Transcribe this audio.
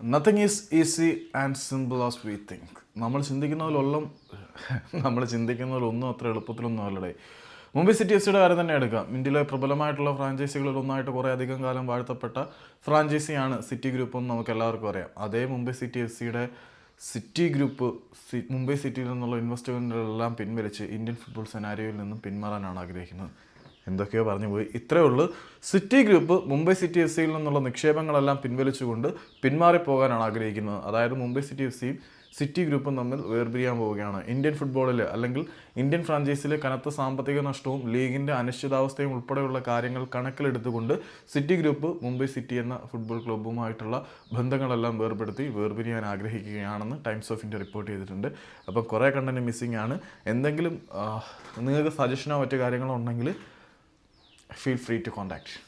Nothing is easy and simple as we think നമ്മൾ ചിന്തിക്കുന്ന പോലൊന്നും നമ്മൾ ചിന്തിക്കുന്ന പോലൊന്നും അത്ര എളുപ്പത്തിലൊന്നും അല്ലടേ. മുംബൈ സിറ്റി എഫ് സിയുടെ കാര്യം തന്നെ എടുക്കാം. ഇന്ത്യയിലെ പ്രബലമായിട്ടുള്ള ഫ്രാഞ്ചൈസികളിൽ ഒന്നായിട്ട് കുറേ അധികം കാലം വാഴ്ത്തപ്പെട്ട ഫ്രാഞ്ചൈസിയാണ് സിറ്റി ഗ്രൂപ്പ് എന്ന് നമുക്ക് എല്ലാവർക്കും അറിയാം. അതേ മുംബൈ സിറ്റി എഫ് സിയുടെ സിറ്റി ഗ്രൂപ്പ് മുംബൈ സിറ്റിയിൽ നിന്നുള്ള ഇൻവെസ്റ്റ്മെന്റുകളെല്ലാം പിൻവലിച്ച് ഇന്ത്യൻ ഫുട്ബോൾ സെനാരിയോയിൽ നിന്നും പിന്മാറാനാണ് ആഗ്രഹിക്കുന്നത്. എന്തൊക്കെയോ പറഞ്ഞു പോയി. ഇത്രയേ ഉള്ളൂ. City group Mumbai city F സിയിൽ നിന്നുള്ള നിക്ഷേപങ്ങളെല്ലാം പിൻവലിച്ചുകൊണ്ട് പിന്മാറിപ്പോകാനാണ് ആഗ്രഹിക്കുന്നത്. അതായത് മുംബൈ സിറ്റി എഫ് സിയും സിറ്റി ഗ്രൂപ്പും തമ്മിൽ വേർപിരിയാൻ പോവുകയാണ്. ഇന്ത്യൻ ഫുട്ബോളിൽ അല്ലെങ്കിൽ ഇന്ത്യൻ ഫ്രാഞ്ചൈസിലെ കനത്ത സാമ്പത്തിക നഷ്ടവും ലീഗിന്റെ അനിശ്ചിതാവസ്ഥയും ഉൾപ്പെടെയുള്ള കാര്യങ്ങൾ കണക്കിലെടുത്തുകൊണ്ട് സിറ്റി ഗ്രൂപ്പ് മുംബൈ സിറ്റി എന്ന ഫുട്ബോൾ ക്ലബ്ബുമായിട്ടുള്ള ബന്ധങ്ങളെല്ലാം വേർപെടുത്തി വേർപിരിയാൻ ആഗ്രഹിക്കുകയാണെന്ന് ടൈംസ് ഓഫ് ഇന്ത്യ റിപ്പോർട്ട് ചെയ്തിട്ടുണ്ട്. അപ്പം കുറേ കണ്ടന്റ് മിസ്സിംഗ് ആണ്. എന്തെങ്കിലും നിങ്ങൾക്ക് സജഷനോ മറ്റു കാര്യങ്ങളോ ഉണ്ടെങ്കിൽ feel free to contact